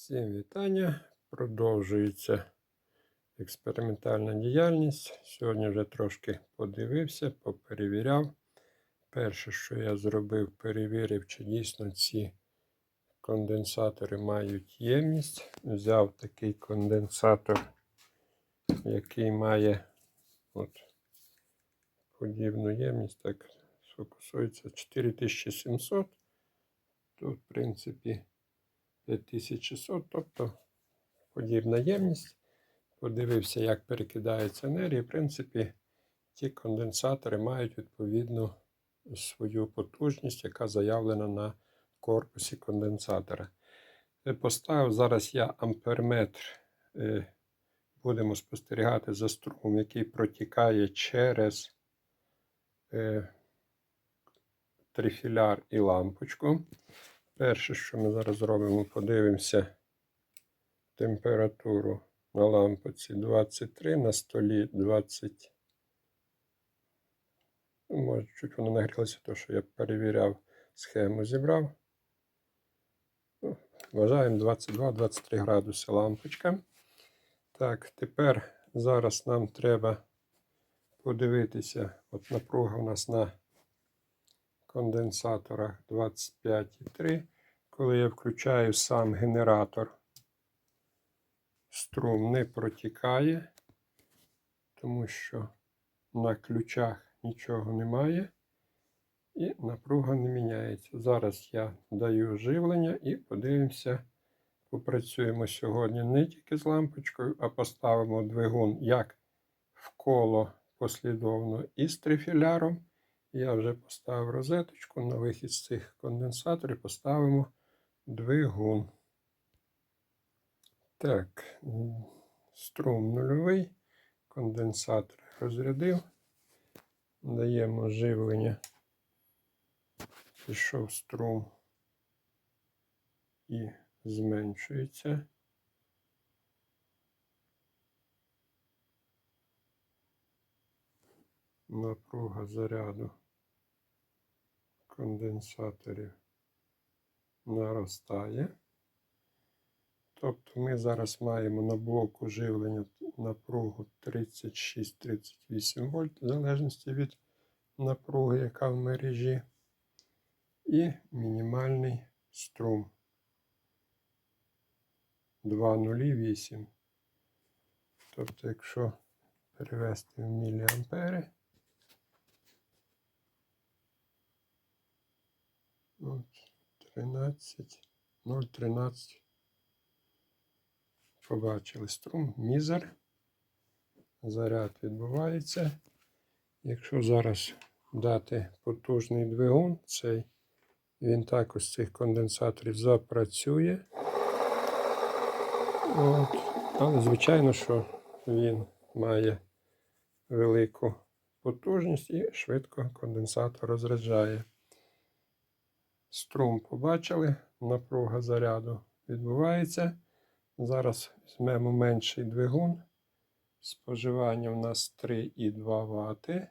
Всім вітання. Продовжується експериментальна діяльність. Сьогодні вже трошки подивився, поперевіряв. Перше, що я зробив, перевірив, чи дійсно ці конденсатори мають ємність. Взяв такий конденсатор, який має от, подібну ємність. Так, сфокусується 4700. Тут, в принципі, 5600, тобто подібна ємність. Подивився, як перекидається енергія. В принципі, ті конденсатори мають відповідну свою потужність, яка заявлена на корпусі конденсатора. Е, Поставив зараз я амперметр. Е, Будемо спостерігати за струмом, який протікає через е, трифіляр і лампочку. Перше, що ми зараз зробимо, подивимося температуру на лампочці 23, на столі 20. Ну, Може, чуть воно нагрілося, то що я перевіряв схему, зібрав. Ну, Вважаємо 22-23 градуси лампочка. Так, тепер зараз нам треба подивитися, от напруга у нас на конденсаторах 25,3. Коли я включаю сам генератор, струм не протікає, тому що на ключах нічого немає. І напруга не міняється. Зараз я даю живлення і подивимося, попрацюємо сьогодні не тільки з лампочкою, а поставимо двигун як в коло послідовно і з трифіляром. Я вже поставив розеточку на вихід з цих конденсаторів поставимо двигун. Так, струм нульовий, конденсатор розрядив. Даємо живлення. Пішов струм і зменшується. Напруга заряду конденсаторів наростає. Тобто ми зараз маємо на блоку живлення напругу 36-38 вольт, в залежності від напруги, яка в мережі, і мінімальний струм 2,08. Тобто, якщо перевести в міліампери, 13, 0,13. Побачили струм, мізер. Заряд відбувається. Якщо зараз дати потужний двигун, цей, він також з цих конденсаторів запрацює. От. Але, звичайно, що він має велику потужність і швидко конденсатор розряджає. Струм побачили, напруга заряду відбувається. Зараз візьмемо менший двигун. Споживання у нас 3,2 Вт.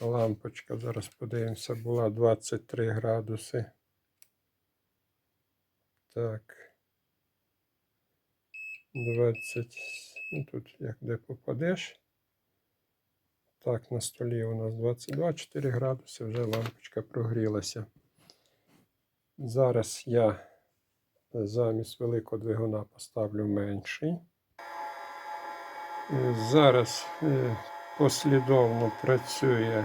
Лампочка, зараз подивимося, була 23 градуси. Так. 20. Ну, тут як де попадеш. Так, на столі у нас 22, 4 градуси, вже лампочка прогрілася. Зараз я замість великого двигуна поставлю менший. Е, Зараз е, послідовно працює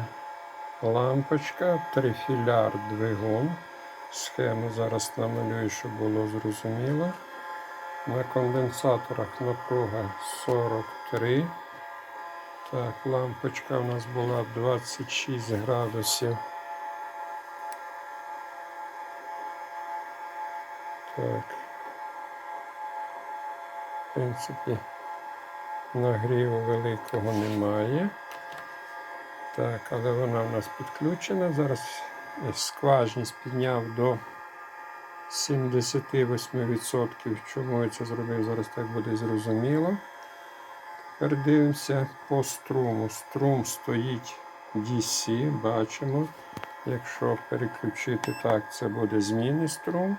лампочка, трифіляр двигун. Схему зараз намалюю, щоб було зрозуміло. На конденсаторах напруга 43. Так, лампочка у нас була 26 градусів. Так. В принципі, нагріву великого немає. Так, але вона в нас підключена. Зараз скважність підняв до 78%. Чому я це зробив? Зараз так буде зрозуміло. Тепер дивимося по струму. Струм стоїть DC, бачимо. Якщо переключити так, це буде змінний струм.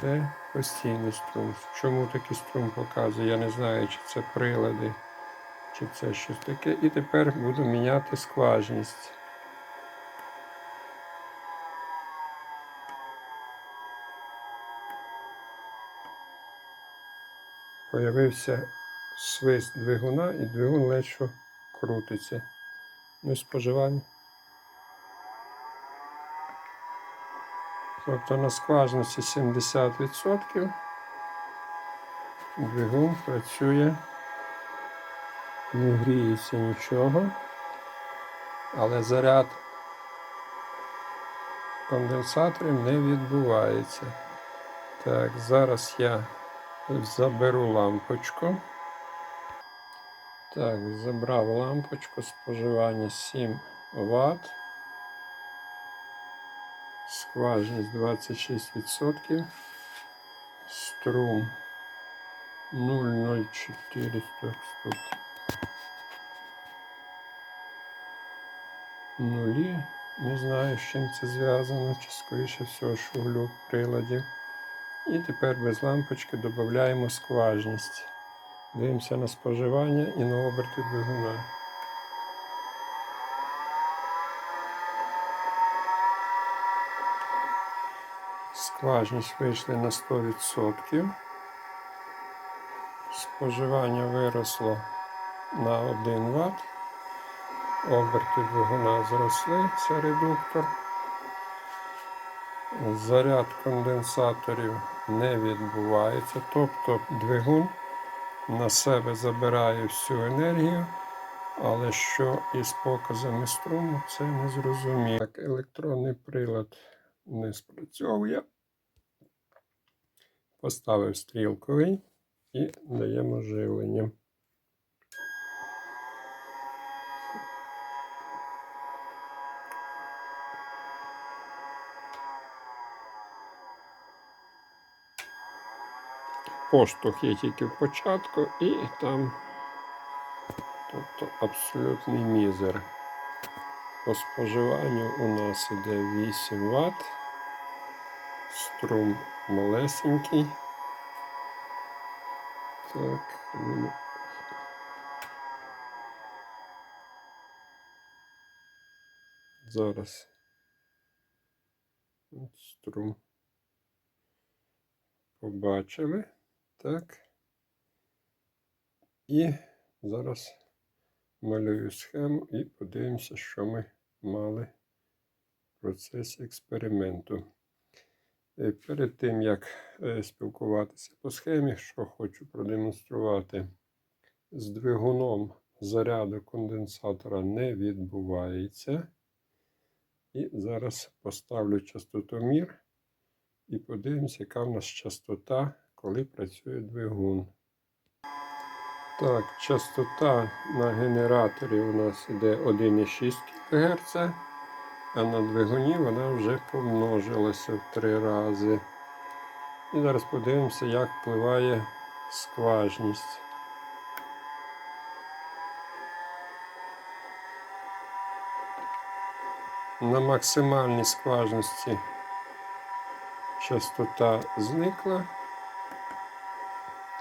Це постійний струм. Чому такий струм показує? Я не знаю, чи це прилади, чи це щось таке. І тепер буду міняти скважність. Появився свист двигуна і двигун легше крутиться. Ну і споживання. Тобто на скважності 70% двигун працює, не гріється нічого, але заряд конденсаторів не відбувається. Так, зараз я заберу лампочку. Так, забрав лампочку споживання 7 Вт. Скважність 26%. Струм 0,04 так, стоп. Нулі. Не знаю, з чим це зв'язано, чи скоріше всього, що глюк приладів. І тепер без лампочки додаємо скважність. Дивимося на споживання і на оберти двигуна. Скважність вийшли на 100%. Споживання виросло на 1 Вт. Оберти двигуна зросли, це редуктор. Заряд конденсаторів не відбувається, тобто двигун на себе забирає всю енергію, але що із показами струму, це не зрозуміло. Так, електронний прилад не спрацьовує. Поставив стрілковий і даємо живлення. Поштовх є тільки в початку і там тобто абсолютний мізер. По споживанню у нас іде 8 Вт. Струм малесенький. Так, зараз струм побачили. Так. І зараз малюю схему і подивимося, що ми мали в процесі експерименту. Е, Перед тим, як е, спілкуватися по схемі, що хочу продемонструвати, з двигуном заряду конденсатора не відбувається. І зараз поставлю частотомір і подивимося, яка в нас частота, коли працює двигун. Так, частота на генераторі у нас йде 1,6 КГц, а на двигуні вона вже помножилася в три рази. І зараз подивимося, як впливає скважність. На максимальній скважності частота зникла.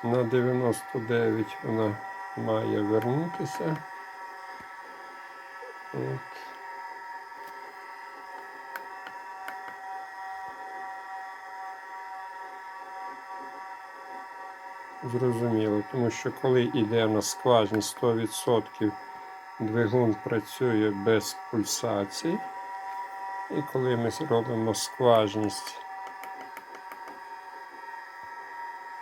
На 99 вона має вернутися. От. Зрозуміло, тому що коли йде на скважність 100%, двигун працює без пульсацій. І коли ми зробимо скважність,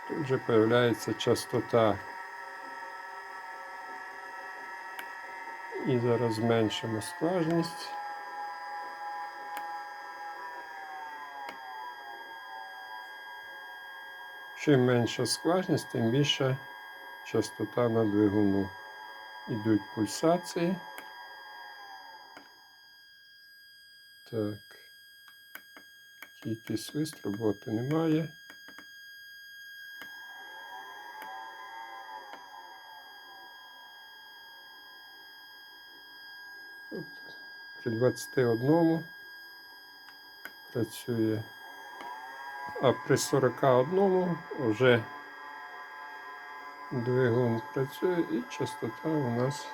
тут вже з'являється частота. І зараз зменшимо скважність. Чим менша скважність, тим більша частота на двигуну. Ідуть пульсації. Так. Тільки свист, роботи немає. При 21 працює А при 41 вже двигун працює і частота у нас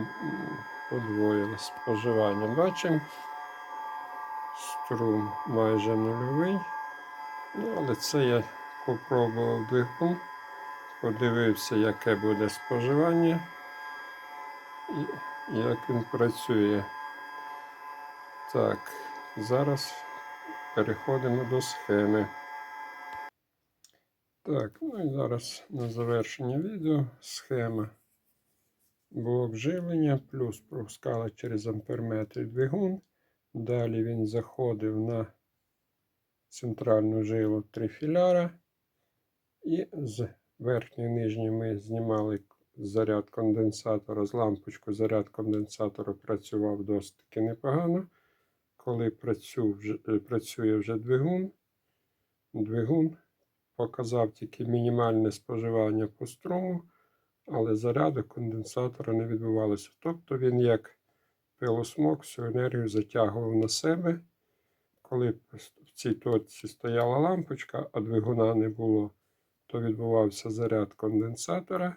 м, подвоїлась споживання. Бачимо, струм майже нульовий. Ну, але це я попробував двигун, подивився, яке буде споживання і як він працює. Так, зараз переходимо до схеми. Так, ну і зараз на завершення відео схема блок живлення, плюс пропускала через амперметр двигун. Далі він заходив на центральну жилу трифіляра. І з верхньої нижньої ми знімали заряд конденсатора з лампочку. Заряд конденсатора працював досить таки непогано. Коли е, працює вже двигун, двигун показав тільки мінімальне споживання по струму, але заряду конденсатора не відбувалося. Тобто він як пилосмок всю енергію затягував на себе. Коли в цій точці стояла лампочка, а двигуна не було, то відбувався заряд конденсатора,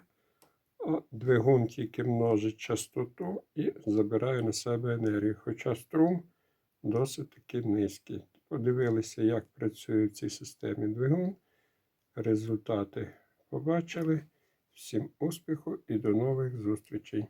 а двигун тільки множить частоту і забирає на себе енергію. Хоча струм досить таки низький. Подивилися, як працює в цій системі двигун. Результати побачили. Всім успіху і до нових зустрічей!